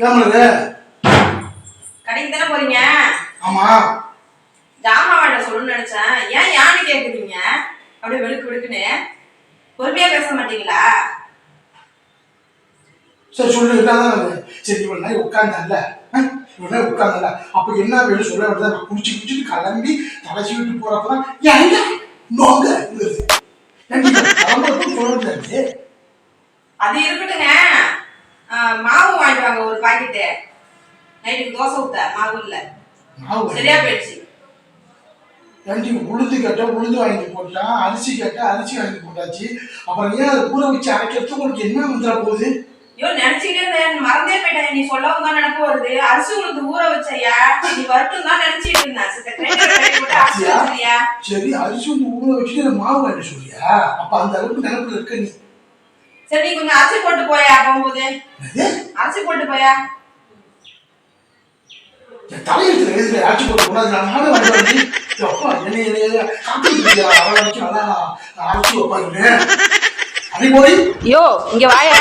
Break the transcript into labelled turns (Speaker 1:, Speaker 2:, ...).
Speaker 1: ஏமாது
Speaker 2: கடைக்கு தானே போறீங்க?
Speaker 1: ஆமா.
Speaker 2: வாட சொல்லணும்னு நினைச்சேன். ஏன் யான்னு கேக்குறீங்க? அப்படியே வெளுக்கு வெளுக்குன்னு. பொறுமையா பேச மாட்டீங்களா?
Speaker 1: சரி சொல்லு என்னதான்? சரி இவ்வளவு நேரம் உட்கார்ந்தல்ல இவ்வளவு நேரம் உட்கார்ந்தல்ல அப்ப என்ன வேணும் சொல்ல வேண்டியது குடிச்சு குடிச்சிட்டு கிளம்பி தலைச்சி விட்டு போறப்பதான் ஏங்க நோங்க
Speaker 2: அது. இருக்கட்டுங்க. மாவு வாங்கிட்டு வாங்க ஒரு பாக்கெட்டு. நைட்டுக்கு தோசை ஊத்த மாவு இல்ல.
Speaker 1: மாவு
Speaker 2: சரியா போயிடுச்சு.
Speaker 1: ஏன்டி உளுந்து கேட்டா உளுந்து வாங்கி போட்டான் அரிசி கேட்டா அரிசி வாங்கி போட்டாச்சு. அப்புறம் ஏன் அதை ஊற வச்சு அரைக்கிறது உங்களுக்கு என்ன வந்துட போகுது?
Speaker 2: ஐயோ நினைச்சுக்கிட்டே மறந்தே போயிட்டேன். நீ சொல்லவும் தான் நினைப்பு வருது. அரிசி உளுந்து ஊற வச்சையா நீ வரட்டும் தான் நினைச்சிட்டு இருந்தேன்.
Speaker 1: சரி அரிசி வந்து ஊற வச்சுட்டு மாவு வாங்கிட்டு சொல்லியா அப்ப அந்த அளவுக்கு நினைப்புல இருக்க நீ.
Speaker 2: சரி நீ கொஞ்சம் அரிசி போட்டு போயா போகும்போது? அரிசி போட்டு போயா.
Speaker 1: தலையெழுத்துல எழுதுல போட்டு கூடாது நான் நானே வந்து வந்து அப்பா என்ன என்ன காப்பி அவளை வச்சு நல்லா அரைச்சி வைப்பாங்க அதே போய்
Speaker 2: யோ இங்க வாயா.